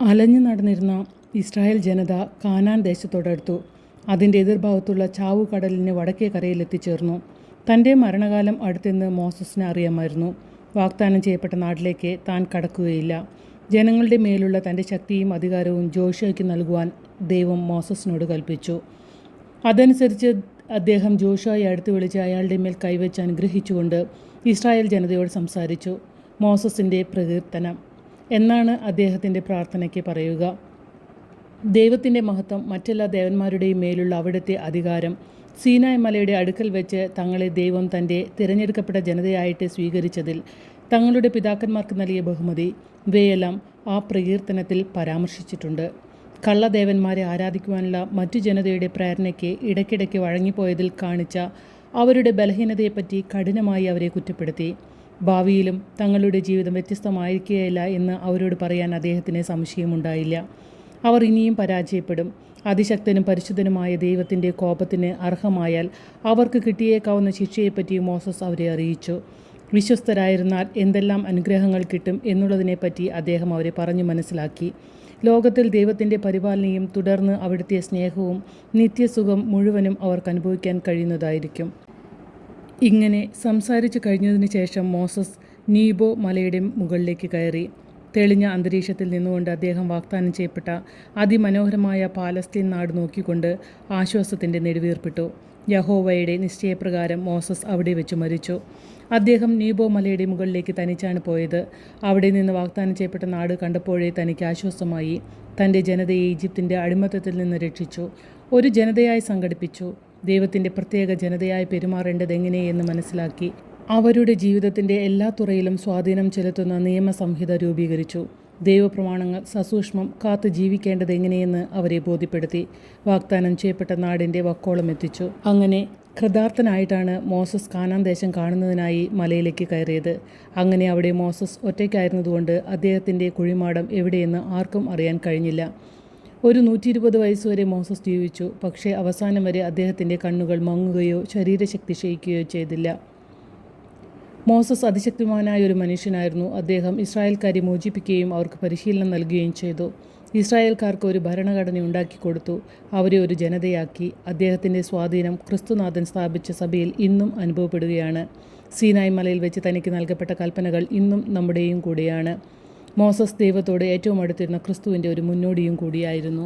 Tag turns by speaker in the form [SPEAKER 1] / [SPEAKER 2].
[SPEAKER 1] അലഞ്ഞു നടന്നിരുന്ന ഇസ്രായേൽ ജനത കാനാൻ ദേശത്തോടടുത്തു. അതിന്റെ എതിർഭാഗത്തുള്ള ചാവുകടലിന് വടക്കേ കരയിലെത്തിച്ചേർന്നു തന്റെ മരണകാലം അടുത്തെന്ന് മോസസിന് അറിയാമായിരുന്നു. വാഗ്ദാനം ചെയ്യപ്പെട്ട നാട്ടിലേക്ക് താൻ കടക്കുകയില്ല. ജനങ്ങളുടെ മേലുള്ള തന്റെ ശക്തിയും അധികാരവും ജോഷയ്ക്ക് നൽകുവാൻ ദൈവം മോസസിനോട് കൽപ്പിച്ചു. അതനുസരിച്ച് അദ്ദേഹം ജോഷായി അടുത്ത് വിളിച്ച് അയാളുടെ മേൽ കൈവച്ച് അനുഗ്രഹിച്ചുകൊണ്ട് ഇസ്രായേൽ ജനതയോട് സംസാരിച്ചു. മോസസിന്റെ പ്രകീർത്തനം. എന്നാണ് അദ്ദേഹത്തിന്റെ പ്രാർത്ഥനയ്ക്ക് പറയുക. ദൈവത്തിന്റെ മഹത്വം മറ്റെല്ലാ ദേവന്മാരുടെയും മേലുള്ള അവിടുത്തെ അധികാരം സീനായ് മലയുടെ അടുക്കൽ വെച്ച് തങ്ങളെ ദൈവം തന്റെ തിരഞ്ഞെടുക്കപ്പെട്ട ജനതയായിട്ട് സ്വീകരിച്ചതിൽ തങ്ങളുടെ പിതാക്കന്മാർക്ക് നൽകിയ ബഹുമതി ഇവയെല്ലാം ആ പ്രകീർത്തനത്തിൽ പരാമർശിച്ചിട്ടുണ്ട്. കള്ളദേവന്മാരെ ആരാധിക്കുവാനുള്ള മറ്റു ജനതയുടെ പ്രേരണയ്ക്ക് ഇടയ്ക്കിടയ്ക്ക് വഴങ്ങിപ്പോയതിൽ കാണിച്ച അവരുടെ ബലഹീനതയെപ്പറ്റി കഠിനമായി അവരെ കുറ്റപ്പെടുത്തി. ഭാവിയിലും തങ്ങളുടെ ജീവിതം വ്യത്യസ്തമായിരിക്കുകയില്ല എന്ന് അവരോട് പറയാൻ അദ്ദേഹത്തിന് സംശയമുണ്ടായില്ല. അവർ ഇനിയും പരാജയപ്പെടും. അതിശക്തനും പരിശുദ്ധനുമായ ദൈവത്തിന്റെ കോപത്തിന് അർഹമായാൽ അവർക്ക് കിട്ടിയേക്കാവുന്ന ശിക്ഷയെപ്പറ്റി മോസസ് അവരെ അറിയിച്ചു. വിശ്വസ്തരായിരുന്നാൽ എന്തെല്ലാം അനുഗ്രഹങ്ങൾ കിട്ടും എന്നുള്ളതിനെപ്പറ്റി അദ്ദേഹം അവരെ പറഞ്ഞു മനസ്സിലാക്കി. ലോകത്തിൽ ദൈവത്തിന്റെ പരിപാലനയും തുടർന്ന് അവിടുത്തെ സ്നേഹവും നിത്യസുഖം മുഴുവനും അവർക്ക് അനുഭവിക്കാൻ കഴിയുന്നതായിരിക്കും. ഇങ്ങനെ സംസാരിച്ചു കഴിഞ്ഞതിന് ശേഷം മോസസ് നീബോ മലയുടെ മുകളിലേക്ക് കയറി. തെളിഞ്ഞ അന്തരീക്ഷത്തിൽ നിന്നുകൊണ്ട് അദ്ദേഹം വാഗ്ദാനം ചെയ്യപ്പെട്ട അതിമനോഹരമായ പാലസ്തീൻ നാട് നോക്കിക്കൊണ്ട് ആശ്വാസത്തിന്റെ നെടുവീർപ്പിട്ടു. യഹോവയുടെ നിശ്ചയപ്രകാരം മോസസ് അവിടെ വെച്ച് മരിച്ചു. അദ്ദേഹം നീബോ മലയുടെ മുകളിലേക്ക് തനിച്ചാണ് പോയത്. അവിടെ നിന്ന് വാഗ്ദാനം ചെയ്യപ്പെട്ട നാട് കണ്ടപ്പോഴേ തനിക്ക് ആശ്വാസമായി. തന്റെ ജനതയെ ഈജിപ്തിന്റെ അടിമത്തത്തിൽ നിന്ന് രക്ഷിച്ചു. ഒരു ജനതയായി സംഘടിപ്പിച്ചു. ദൈവത്തിന്റെ പ്രത്യേക ജനതയായി പെരുമാറേണ്ടത് എങ്ങനെയെന്ന് മനസ്സിലാക്കി അവരുടെ ജീവിതത്തിന്റെ എല്ലാ തുറയിലും സ്വാധീനം ചെലുത്തുന്ന നിയമസംഹിത രൂപീകരിച്ചു. ദൈവപ്രമാണങ്ങൾ സസൂക്ഷ്മം കാത്തു ജീവിക്കേണ്ടത് എങ്ങനെയെന്ന് അവരെ ബോധ്യപ്പെടുത്തി. വാഗ്ദാനം ചെയ്യപ്പെട്ട നാടിന്റെ വക്കോളം എത്തിച്ചു. അങ്ങനെ കൃതാർത്ഥനായിട്ടാണ് മോസസ് കാനാൻ ദേശം കാണുന്നതിനായി മലയിലേക്ക് കയറിയത്. അങ്ങനെ അവിടെ മോസസ് ഒറ്റയ്ക്കായിരുന്നതുകൊണ്ട് അദ്ദേഹത്തിന്റെ കുഴിമാടം എവിടെയെന്ന് ആർക്കും അറിയാൻ കഴിഞ്ഞില്ല. ഒരു നൂറ്റി ഇരുപത് വയസ്സുവരെ മോസസ് ജീവിച്ചു. പക്ഷേ അവസാനം വരെ അദ്ദേഹത്തിന്റെ കണ്ണുകൾ മങ്ങുകയോ ശരീരശക്തി ക്ഷയിക്കുകയോ ചെയ്തില്ല. മോസസ് അതിശക്തിമാനായ ഒരു മനുഷ്യനായിരുന്നു. അദ്ദേഹം ഇസ്രായേൽക്കാരെ മോചിപ്പിക്കുകയും അവർക്ക് പരിശീലനം നൽകുകയും ചെയ്തു. ഇസ്രായേൽക്കാർക്ക് ഒരു ഭരണഘടന ഉണ്ടാക്കി കൊടുത്തു. അവരെ ഒരു ജനതയാക്കി. അദ്ദേഹത്തിന്റെ സ്വാധീനം ക്രിസ്തുനാഥൻ സ്ഥാപിച്ച സഭയിൽ ഇന്നും അനുഭവപ്പെടുകയാണ്. സീനായ് മലയിൽ വെച്ച് തനിക്ക് നൽകപ്പെട്ട കൽപ്പനകൾ ഇന്നും നമ്മുടെയും കൂടെയാണ്. മോസസ് ദൈവത്തോട് ഏറ്റവും അടുത്തിരുന്ന ക്രിസ്തുവിന്റെ ഒരു മുന്നോടിയും കൂടിയായിരുന്നു.